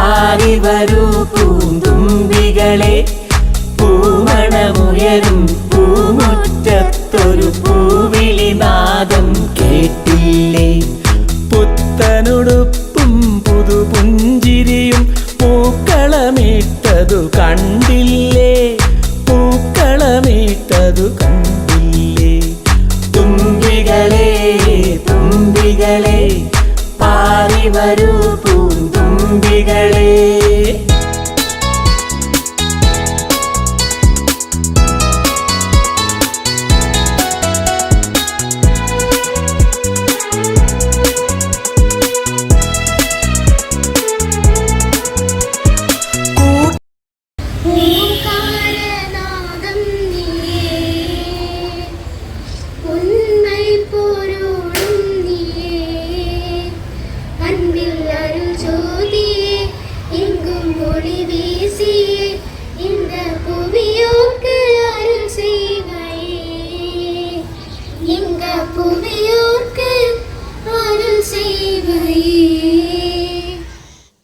പാറി വരൂ പൂന്തുമ്പികളെ. പൂമണമുയരും പൂമുറ്റത്തൊരു പൂവിളി നാദം കേട്ടില്ലേ? പുത്തനുടുപ്പും പുതുപുഞ്ചിരിയും പൂക്കളമിട്ടതു കണ്ടില്ലേ? പൂക്കളമിട്ടതു കണ്ടില്ലേ? തുമ്പികളെ തുമ്പികളെ പാറി വരൂ പൂന്തുമ്പികളെ ஒளி வீசியே இந்த புவியோர்க்கு அருள் செய்வையே இங்க புவியோர்க்கு அருள் செய்வையே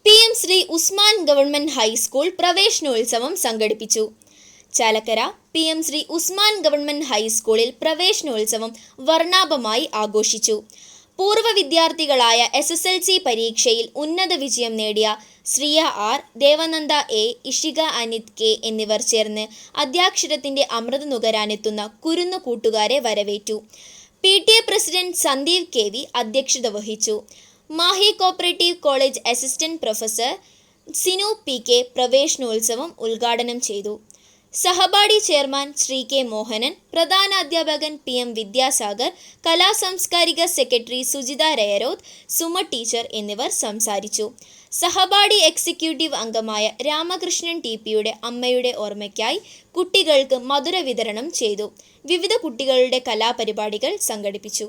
P M Sri Usman government high school പ്രവേശനോത്സവം സംഘടിപ്പിച്ചു Chalakkara P M Sri Usman government ഹൈസ്കൂളിൽ പ്രവേശനോത്സവം വർണ്ണാഭമായി ആഘോഷിച്ചു പൂർവ വിദ്യാർത്ഥികളായ എസ് എസ് എൽ സി പരീക്ഷയിൽ ഉന്നത വിജയം നേടിയ Shriya R Devananda A Ishika Anith K എന്നിവർ ചേർന്ന് അധ്യാക്ഷരത്തിന്റെ അമൃത് നുകരാനെത്തുന്ന കുരുന്നു കൂട്ടുകാരെ വരവേറ്റു. P T A president Sandeep K V അധ്യക്ഷത വഹിച്ചു. Mahe cooperative college assistant professor Sinu P K പ്രവേശനോത്സവം ഉദ്ഘാടനം ചെയ്തു. സഹപാഠി ചെയർമാൻ ശ്രീ കെ മോഹനൻ പ്രധാനാധ്യാപകൻ പി എം വിദ്യാസാഗർ കലാസാംസ്കാരിക സെക്രട്ടറി സുജിത രയരോത്ത് സുമ ടീച്ചർ എന്നിവർ സംസാരിച്ചു. സഹപാഠി എക്സിക്യൂട്ടീവ് അംഗമായ രാമകൃഷ്ണൻ ടി പിയുടെ അമ്മയുടെ ഓർമ്മയ്ക്കായി കുട്ടികൾക്ക് മധുര വിതരണം ചെയ്തു. വിവിധ കുട്ടികളുടെ കലാപരിപാടികൾ സംഘടിപ്പിച്ചു.